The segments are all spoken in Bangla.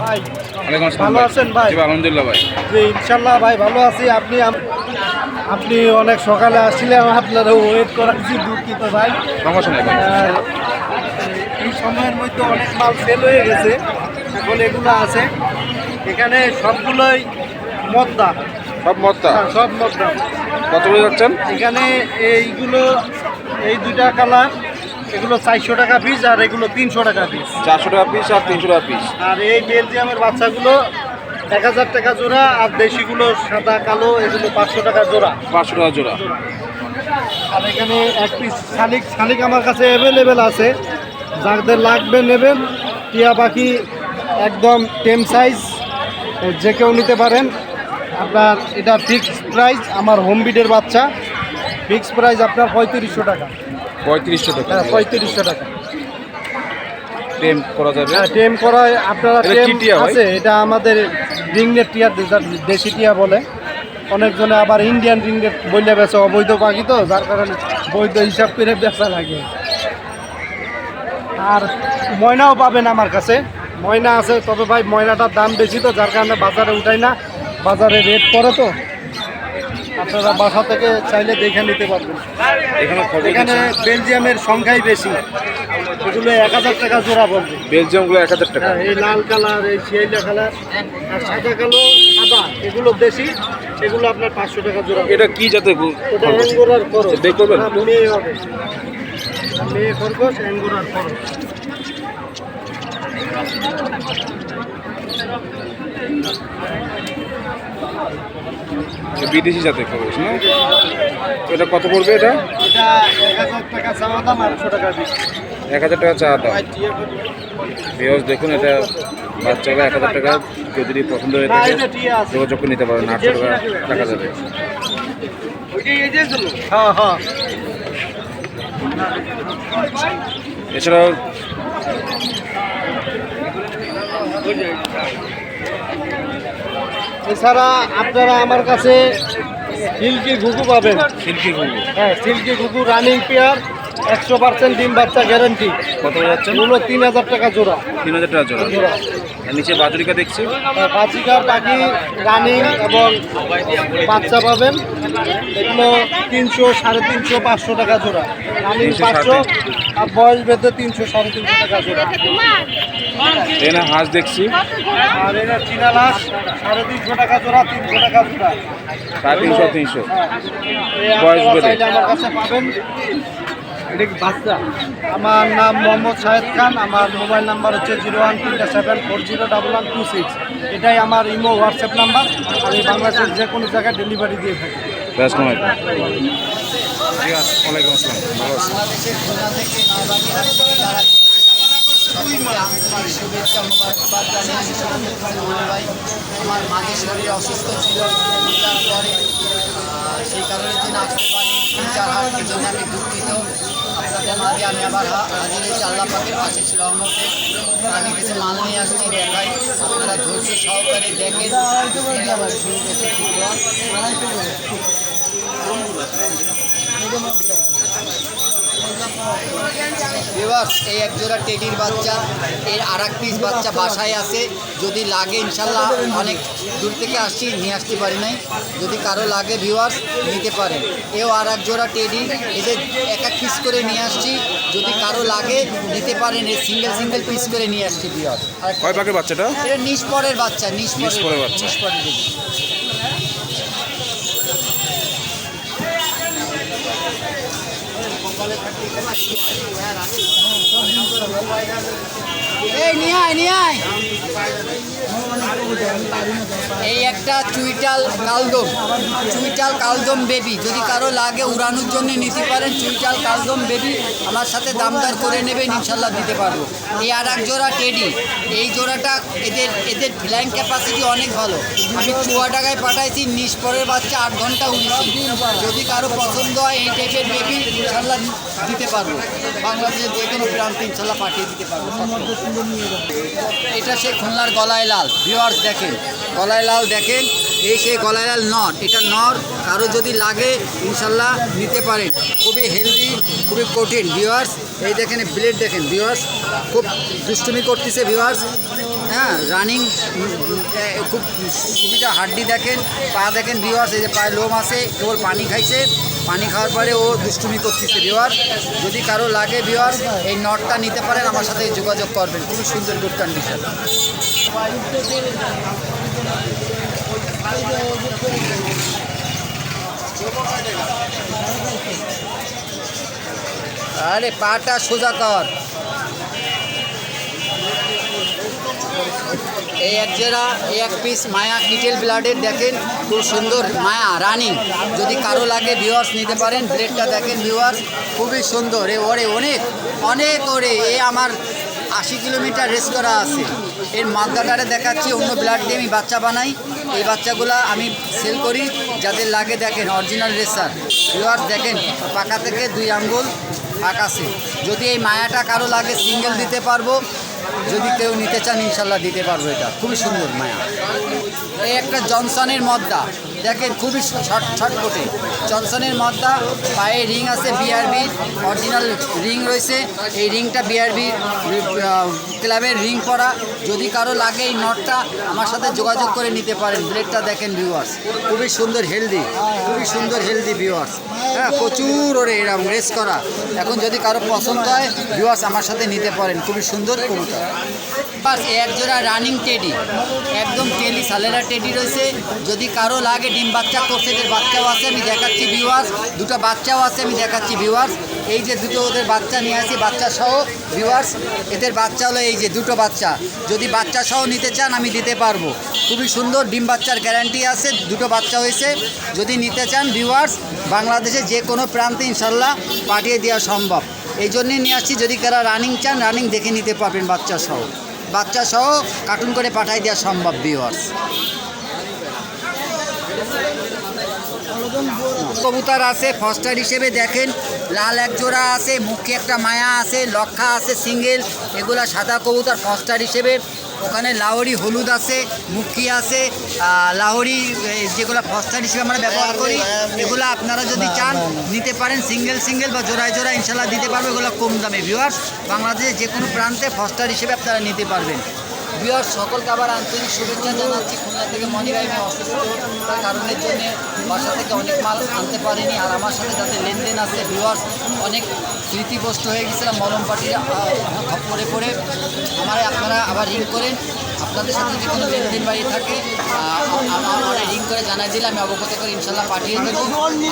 ভাই ভালো আছেন ভাই? আলহামদুলিল্লাহ ভাই। জি ইনশাল্লাহ ভাই ভালো আছি। আপনি আপনি অনেক সকালে আসছিলেন আপনারা ওয়েট করাচ্ছি দুঃখিত ভাই? সমস্যা নেই এই সময়ের মধ্যে অনেক মাল সেল হয়ে গেছে এখন এগুলো আছে। এখানে সবগুলোই মদ্দা। সব মতটা হ্যাঁ, সব মদ্দা। কত করে যাচ্ছেন? এখানে এইগুলো এই দুইটা কালার এগুলো চারশো টাকা পিস আর এগুলো তিনশো টাকা পিস চারশো টাকা পিস আর তিনশো টাকা পিস আর এই বেলজিয়ামের বাচ্চাগুলো এক হাজার টাকা জোড়া আর দেশিগুলো সাদা কালো এগুলো পাঁচশো টাকা জোড়া। পাঁচশো টাকা জোড়া। আর এখানে এক পিস শালিক শালিক আমার কাছে অ্যাভেলেবেল আছে। যাদের লাগবে নেবেন টিয়া পাখি একদম টেম সাইজ যে কেউ নিতে পারেন। আপনার এটা ফিক্সড প্রাইস আমার হোম বিডের বাচ্চা। ফিক্সড প্রাইস আপনার পঁয়ত্রিশশো টাকা। পঁয়ত্রিশশো টাকা। হ্যাঁ পঁয়ত্রিশশো টাকা। টেম করা যাবে? হ্যাঁ টেম করায় আপনারা টেম? আছে এটা আমাদের রিংনেট টিয়া দেশি টিয়া বলে। অনেকজনে আবার ইন্ডিয়ান রিংনেট বললে বেছে অবৈধ পাখি তো যার কারণে বৈধ হিসাব করে বেচা লাগে। আর ময়নাও পাবেন আমার কাছে। ময়না আছে তবে ভাই ময়নাটার দাম বেশি তো যার কারণে বাজারে উঠাই না। বাজারে রেট পড়ে তো। আপনারা বাসা থেকে চাইলে দেখে নিতে পারবেন। এখানে এখানে বেলজিয়ামের সংখ্যাই বেশি। এগুলো এক হাজার টাকা জোড়া পড়বে। বেলজিয়ামগুলো এক হাজার টাকা। হ্যাঁ, এই লাল কালার এই শিয়াইলা কালার আর সাদা কালো সাদা এগুলো বেশি এগুলো আপনার পাঁচশো টাকা জোড়া এটা কি যাতে ওটা? অ্যাঙ্গোরার খরচ মেয়ে হবে। মেয়ে খরগোশ অ্যাঙ্গোরার খরচ বিদেশি জাতের খরগোশ না? এটা কত পড়বে এটা? এক হাজার টাকা চা দাম ভিওস দেখুন এটা বাচ্চারা এক হাজার টাকা কেউ যদি পছন্দ হয়ে থাকে যোগাযোগ করে নিতে পারেন আটশো টাকা টাকা যাবে। হ্যাঁ হ্যাঁ। এছাড়াও এছাড়া আপনারা আমার কাছে সিল্কি ঘুঘু পাবেন। সিল্কি ঘুঘু। হ্যাঁ সিল্কি ঘুঘু রানিং পেয়ার একশো পার্সেন্ট ডিম বাচ্চা গ্যারান্টি। কত যাচ্ছেন? এগুলো তিন হাজার টাকা জোড়া। তিন হাজার টাকা জোড়া। জোড়া। নিচে বাজরিকা দেখছি। বাজিকার পাখি রানিং এবং বাচ্চা পাবেন এগুলো তিনশো সাড়ে তিনশো পাঁচশো টাকা জোড়া। রানিং পাঁচশো আর বয়স বেঁধে তিনশো সাড়ে তিনশো টাকা জোড়া। এখানে হাঁস দেখছি। আর এটা চীনা লাশ সাড়ে তিনশো টাকা জোড়া তিনশো টাকা জোড়া। সাড়ে তিনশো তিনশো। বয়স। চাইলে আমার কাছে পাবেন। এটা কি বাচ্চা? আমার নাম মোহাম্মদ শাহেদ খান আমার মোবাইল নাম্বার হচ্ছে জিরো ওয়ান তিনটা seven four zero double one two six. এটাই আমার ইমো হোয়াটসঅ্যাপ নাম্বার। আমি বাংলাদেশের যে কোনো জায়গায় ডেলিভারি দিয়ে থাকি। ঠিক আছে ওয়ালাইকুম আসসালাম। ভালো আছি সকলকে আন্তরিক শুভেচ্ছা মোবারকবাদ জানিয়ে আমি মনে ভাই মাঝে শরীর অসুস্থ ছিল তার পরে সেই কারণে দিন আসতে জন্য আমি দুঃখিত। আপনাদের মাঝে আমি আবার হাজির হয়েছি। মাল নিয়ে আসছি ধৈর্য সহকারে দেখেন। আমার ভিউয়ার্স এই এক জোড়া টেডির বাচ্চা এর আর এক পিস বাচ্চা বাসায় আছে। যদি লাগে ইনশাল্লাহ অনেক দূর থেকে আসছি নিয়ে আসতে পারি নাই। যদি কারও লাগে ভিউয়ার্স নিতে পারেন। এও আর এক জোড়া টেডি এদের এক এক পিস করে নিয়ে আসছি। যদি কারও লাগে নিতে পারেন এর সিঙ্গেল সিঙ্গেল পিস করে নিয়ে আসছি ভিউয়ার্স আর কয় পাকের বাচ্চাটা? এটা নিষ্পরের বাচ্চা নিষ্পরের বাচ্চা। নিষ্পরের এই নিয়ে আয় নিয়ে আয়। এই একটা চুইটাল কালদম চুইটাল কালদম বেবি যদি কারও লাগে উড়ানোর জন্য নিতে পারেন, চুইটাল কালদম বেবি আমার সাথে দামদার করে নেবেন, ইনশাল্লাহ দিতে পারব। এই আর এক জোড়া টেডি এই জোড়াটা এদের এদের ফ্লাইং ক্যাপাসিটি অনেক ভালো। আমি চুয়া টাকায় পাঠাইছি, নিষ্পরের বাচ্চা আট ঘণ্টা উড়েছি যদি কারও পছন্দ হয় এই টাইপের বেবি ইনশাল্লাহ দিতে পারব। বাংলাদেশের যে কোনো প্রান্তে ইনশাল্লাহ পাঠিয়ে দিতে পারব এটা সেই খুলনার গলায় লাল। ভিওয়ার্স দেখেন, গলায় লাল দেখেন, এই সেই গলায় লাল নর। এটা নর, কারও যদি লাগে, ইনশাল্লাহ নিতে পারেন। খুবই হেলদি খুবই কঠিন ভিওয়ার্স এই দেখেন ব্লেড দেখেন ভিওয়ার্স খুব দুষ্টুমি করতেছে ভিওয়ার্স হ্যাঁ রানিং খুব সুবিধা, হাড্ডি দেখেন, পা দেখেন ভিওয়ার্স এই যে পায়ে লোম আসে কেবল পানি খাইছে। পানি খাওয়ার পরে ও দুষ্টুমি করতেছে ভিওয়ার্স যদি কারও লাগে ভিওয়ার্স এই নটটা নিতে পারেন, আমার সাথে যোগাযোগ করবেন। খুবই সুন্দর গুড কন্ডিশন আরে, পাটা সোজা কর। এই এক এই এক পিস মায়া কিটেল ব্লাডের দেখেন, খুব সুন্দর মায়া রানিং যদি কারও লাগে ভিউয়ার্স নিতে পারেন ব্লেডটা দেখেন ভিউয়ার্স খুবই সুন্দর। এ ওরে অনেক অনেক ওরে। এ আমার আশি কিলোমিটার রেস করা আছে। এর মাদ্দাটারে দেখাচ্ছি, অন্য ব্লাড দিয়ে আমি বাচ্চা বানাই। এই বাচ্চাগুলো আমি সেল করি, যাদের লাগে দেখেন অরিজিনাল রেসার ভিউয়ার্স দেখেন, পাকা থেকে দুই আঙ্গুল আকাশে যদি এই মায়াটা কারও লাগে সিঙ্গেল দিতে পারব যদি কেউ নিতে চান, ইনশাল্লাহ দিতে পারব এটা। খুবই সুন্দর মায়া। এই একটা জনসনের মদ্দা। দেখেন খুবই ছট ছটপটে জনসনের মদ্দা, পায়ে রিং আছে বিআরবি অরিজিনাল রিং রয়েছে। এই রিংটা বিআরবি ক্লাবের রিং পরা। যদি কারও লাগে এই নটটা, আমার সাথে যোগাযোগ করে নিতে পারেন। ব্লেডটা দেখেন ভিউয়ার্স খুবই সুন্দর হেলদি খুবই সুন্দর হেলদি ভিউয়ার্স হ্যাঁ প্রচুর ওরে এরকম রেস করা। এখন যদি কারও পছন্দ হয় ভিউয়ার্স আমার সাথে নিতে পারেন। খুবই সুন্দর কবুতর। বাস এক জোড়া রানিং টেডি একদম টেলি সালেরা টেডি রয়েছে। যদি কারও লাগে ডিম বাচ্চা করছে এদের বাচ্চাও আছে, আমি দেখাচ্ছি ভিউয়ার্স দুটো বাচ্চাও আছে, আমি দেখাচ্ছি ভিউয়ার্স এই যে দুটো ওদের বাচ্চা নিয়ে আসি, বাচ্চা সহ ভিউয়ার্স এদের বাচ্চা হলো এই যে দুটো বাচ্চা। যদি বাচ্চা সহ নিতে চান, আমি দিতে পারব। খুবই সুন্দর ডিম বাচ্চার গ্যারান্টি আছে, দুটো বাচ্চা হয়েছে। যদি নিতে চান ভিউয়ার্স বাংলাদেশে যে কোনো প্রান্তে ইনশাল্লাহ পাঠিয়ে দেওয়া সম্ভব। এই জন্যই নিয়ে আসছি, যদি কারা রানিং চান রানিং দেখে নিতে পারবেন বাচ্চা সহ। বাচ্চা সহ কার্টুন করে পাঠাই দেওয়া সম্ভব ভিউয়ার্স কবুতর আছে ফস্টার হিসেবে দেখেন। লাল এক জোড়া আছে মুখে একটা মায়া আছে লক্ষা আছে সিঙ্গেল এগুলা সাদা কবুতর ফস্টার হিসেবে। ওখানে লাহরি হলুদ আছে মুখি আছে। লাহোরি যেগুলো ফস্টার হিসেবে আমরা ব্যবহার করি এগুলো আপনারা যদি চান নিতে পারেন সিঙ্গেল সিঙ্গেল বা জোড়ায় জোড়ায় ইনশাল্লাহ দিতে পারব এগুলো কম দামে। ভিউয়ার্স বাংলাদেশে যে কোনো প্রান্তে ফস্টার হিসেবে আপনারা নিতে পারবেন। ভিউয়ার্স, সকলকে আবার আন্তরিক শুভেচ্ছা জানাচ্ছি। খুলনা থেকে মনিরাই আমি অসুস্থ, তার কারণের জন্যে বাসা থেকে অনেক মাল আনতে পারিনি। আর আমার সাথে যাতে লেনদেন আছে, ভিউয়ার্স, অনেক স্মৃতিগ্রস্ত হয়ে গেছিলাম মলম পাটি করে পরে আমার আপনারা আবার রিং করেন। আপনাদের সাথে যদি কোনো লেনদেন বাড়ি থাকে আমার রিং করে জানাই দিলে আমি অবগত করে ইনশাল্লাহ পাঠিয়ে দেবো।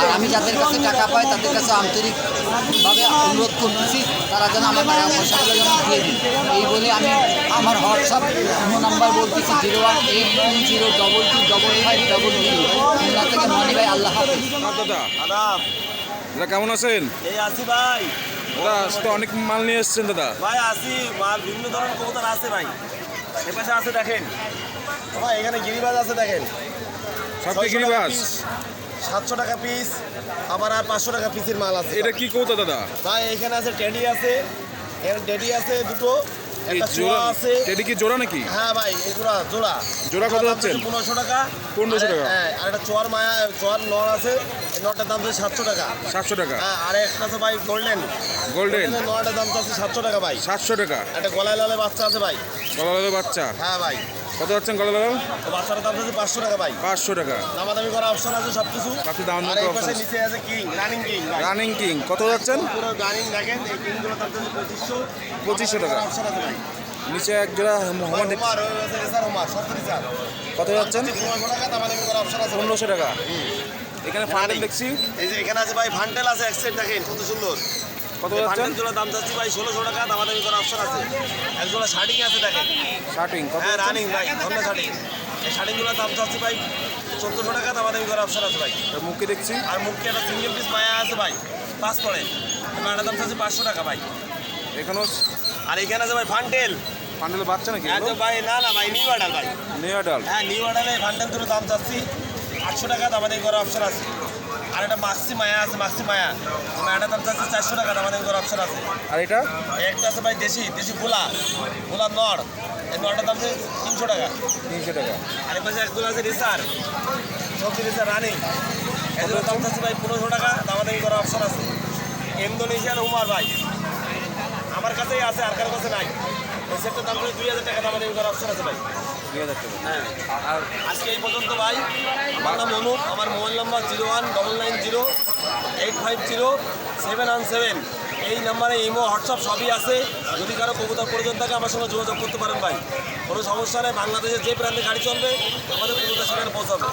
আর আমি যাদের কাছে টাকা পাই তাদের কাছে আন্তরিকভাবে অনুরোধ করতেছি তারা যেন আমার টাকা পয়সাগুলো যেন দিয়ে দিন। এই বলে আমি আমার হোয়াটসঅ্যাপ ফোন নাম্বার বলতেছি zero one eight two zero double two double five double zero. Khulna থেকে মনি ভাই আল্লাহ হাফিজ। দাদা। দাদা। কেমন আছেন? এই আসি ভাই। দাদা অনেক মাল নিয়ে এসেছেন দাদা। ভাই আসি মাল বিভিন্ন ধরনের কবুতর আছে ভাই। এ পাশে আছে দেখেন। ভাই এখানে গিরিবাজ আছে দেখেন। সব গিরিবাজ? সাতশো টাকা পিস আবার আর পাঁচশো টাকা পিসের মাল আছে। এটা কি কৌতা দাদা? ভাই এখানে আছে টেডি আছে এখানে টেডি আছে দুটো। একটা জোড়া? আছে? এটা কি জোড়া নাকি? হ্যাঁ ভাই এই জোড়া জোড়া। জোড়া কত? পনেরোশো টাকা। 1500 টাকা। হ্যাঁ আর একটা চোয়ার মায়া চোয়ার নর আছে। এই নরটার দাম হচ্ছে সাতশো টাকা। সাতশো টাকা। হ্যাঁ আর একটা আছে ভাই গোল্ডেন। গোল্ডেন? নরটার দাম হচ্ছে আছে সাতশো টাকা ভাই। সাতশো টাকা। একটা গলায় লালে বাচ্চা আছে ভাই। গলায় বাচ্চা। হ্যাঁ ভাই। কত যাচ্ছেন গলালাল তো বাচ্চাটার দাম হচ্ছে পাঁচশো টাকা ভাই। পাঁচশো টাকা। দামাদামি করা অপশন আছে সব কিছু দাম আর এই পাশে। নিচে আছে king running king running king কত যাচ্ছেন? পুরো রানিং দেখেন এই কিংগুলো দাম হচ্ছে পঁচিশশো। 2500 টাকা। অপশন আছে ভাই। নিচে এক জোড়া কত যাচ্ছেন? পনেরোশো টাকা দামাদামি করা অপশন আছে ভাই। পনেরোশো টাকা। এখানে ফান্ডেল দেখছি। এই যে এখানে আছে ভাই ভান্ডেল আছে এক সেট দেখেন কত সুন্দর। কত যাচ্ছেন জোড়া দাম যাচ্ছে ভাই ষোলোশো টাকা দামাদামি করা অপশন আছে। এক জোড়া শার্টিং আছে দেখেন। শার্টিং হ্যাঁ রানিং ভাই ধন্য শার্টিং। এই শার্টিং জোড়া দাম যাচ্ছে ভাই চোদ্দোশো টাকা দামাদামি করা অপশন আছে ভাই। মুখে দেখছি। আর মুখে একটা সিঙ্গেল পিস মায়া আছে ভাই পাস করে মায়াটার দাম চাচ্ছে পাঁচশো টাকা ভাই। এখানেও আর এখানে আছে ভাই ফান্ডেল। ফান্ডেলের বাচ্চা নাকি তো ভাই না না ভাই নিউ অর্ডার ভাই। নিউ হ্যাঁ নিউ অর্ডারে ফান্ডেল দুটো দাম চাচ্ছি আটশো টাকা দামাদামি করা অপশন আছে। আর একটা মাক্সি মায়া আছে মাক্সি মায়া। মায়াটার দাম চাচ্ছে চারশো টাকা আমাদের করার অপশন আছে। আর এটা? একটা আছে ভাই দেশি দেশি গোলা গোলার নর। এই নরটার দাম তিনশো টাকা। তিনশো টাকা। আর পাশে একগুলো আছে রিসার। সবজি রিসার রানিং এগুলোর দাম চাচ্ছে ভাই পনেরোশো টাকা দামাদামি করার অপশন আছে। ইন্দোনেশিয়ান উমার ভাই। আমার কাছেই আছে আর কারও কাছে নাই। এই সেটটার দাম দুই হাজার টাকা দামাদামি করার অপশন আছে ভাই। হ্যাঁ আজকে এই পর্যন্ত ভাই, আমার নাম অনুপ আমার mobile number zero one double nine zero eight five zero seven one seven. এই নাম্বারে ইমো, হোয়াটসঅ্যাপ সবই আছে। যদি কারও কবুতর প্রয়োজন থাকে, আমার সঙ্গে যোগাযোগ করতে পারেন ভাই। কোনো সমস্যা নেই, বাংলাদেশের যে প্রান্তে গাড়ি চলবে, আমাদের কবুতর সেখানে পৌঁছাবে।